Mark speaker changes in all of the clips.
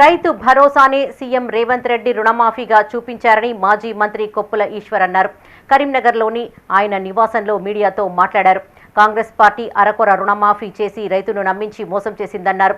Speaker 1: రైతు భరోసానే సీఎం రేవంత్ రెడ్డి రుణమాఫీగా చూపించారని మాజీ మంత్రి కొప్పుల ఈశ్వర్ అన్నారు. కరీంనగర్లోని ఆయన నివాసంలో మీడియాతో మాట్లాడారు. కాంగ్రెస్ పార్టీ అరకొర రుణమాఫీ చేసి రైతును నమ్మించి మోసం చేసిందన్నారు.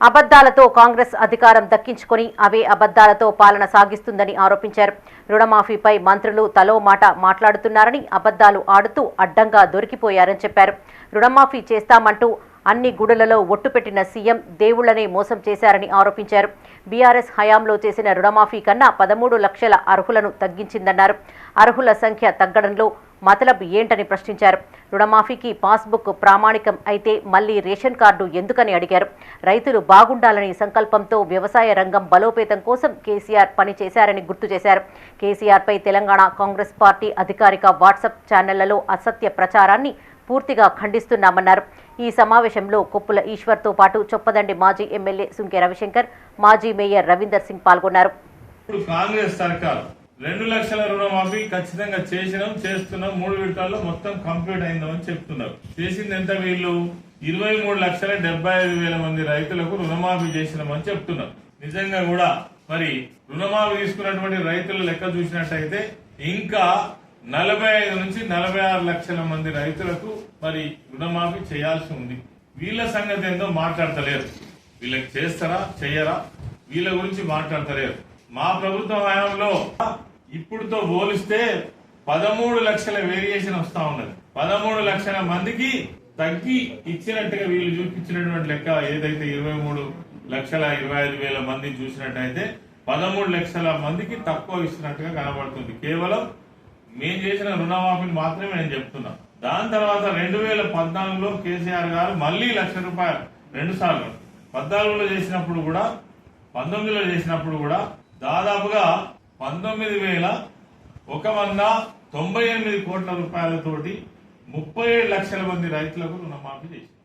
Speaker 1: అబద్దాలతో కాంగ్రెస్ అధికారం దక్కించుకొని అవే అబద్దాలతో పాలన సాగిస్తుందని ఆరోపించారు. రుణమాఫీపై మంత్రులు తలో మాట మాట్లాడుతున్నారని అబద్దాలు ఆడుతూ అడ్డంగా దొరికిపోయారని చెప్పారు. రుణమాఫీ చేస్తామంటూ అన్ని గుడులలో ఒట్టు పెట్టిన సీఎం దేవుళ్ళనే మోసం చేశారని ఆరోపించారు. బీఆర్ఎస్ హయాంలో చేసిన రుణమాఫీ కన్నా పదమూడు లక్షల అర్హులను తగ్గించిందన్నారు. అర్హుల సంఖ్య తగ్గడంలో మతలబ్ ఏంటని ప్రశ్నించారు. రుణమాఫీకి పాస్బుక్ ప్రామాణికం అయితే మళ్ళీ రేషన్ కార్డు ఎందుకని అడిగారు. రైతులు బాగుండాలని సంకల్పంతో వ్యవసాయ రంగం బలోపేతం కోసం కేసీఆర్ పని చేశారని గుర్తు చేశారు. కేసీఆర్పై తెలంగాణ కాంగ్రెస్ పార్టీ అధికారిక వాట్సాప్ ఛానళ్ళలో అసత్య ప్రచారాన్ని పూర్తిగా ఖండిస్తున్నామన్నారు. ఈ సమావేశంలో కొప్పుల ఈశ్వర్తో పాటు చొప్పదండి మాజీ ఎమ్మెల్యే సుంకె రవిశంకర్ మాజీ మేయర్ రవీందర్ సింగ్ పాల్గొన్నారు.
Speaker 2: కాంగ్రెస్ సర్కార్ రెండు లక్షల రుణమాఫీ ఖచ్చితంగా చేసినాం చేస్తున్నాం మూడు విడతల్లో మొత్తం కంప్లీట్ అయిందని చెప్తున్నారు. చేసింది ఎంత వీళ్ళు? ఇరవై మూడు లక్షల డెబ్బై ఐదు వేల మంది రైతులకు రుణమాఫీ చేసినామని చెప్తున్నారు. నిజంగా కూడా మరి రుణమాఫీ తీసుకున్నటువంటి రైతుల లెక్క చూసినట్టయితే ఇంకా నలభై ఐదు నుంచి నలభై ఆరు లక్షల మంది రైతులకు మరి రుణమాఫీ చేయాల్సి ఉంది. వీళ్ళ సంగతి ఏందో మాట్లాడతలేరు. వీళ్ళకి చేస్తారా చెయ్యరా? వీళ్ళ గురించి మాట్లాడతలేరు. మా ప్రభుత్వ హయాంలో ఇప్పుడుతో పోలిస్తే పదమూడు లక్షల వేరియేషన్ వస్తా ఉన్నది. పదమూడు లక్షల మందికి తగ్గి ఇచ్చినట్టుగా వీళ్ళు చూపించినటువంటి లెక్క ఏదైతే ఇరవై మూడు లక్షల ఇరవై ఐదు వేల మంది చూసినట్టయితే పదమూడు లక్షల మందికి తక్కువ ఇస్తున్నట్టుగా కనబడుతుంది. కేవలం మేము చేసిన రుణమాఫీని మాత్రమే నేను చెప్తున్నా. దాని తర్వాత రెండు వేల పద్నాలుగులో కేసీఆర్ గారు మళ్ళీ లక్ష రూపాయలు రెండు సార్లు. పద్నాలుగులో చేసినప్పుడు కూడా పంతొమ్మిదిలో చేసినప్పుడు కూడా దాదాపుగా పంతొమ్మిది వేల ఒక వంద తొంభై ఎనిమిది కోట్ల రూపాయలతోటి ముప్పై ఏడు లక్షల మంది రైతులకు రుణమాఫీ చేసింది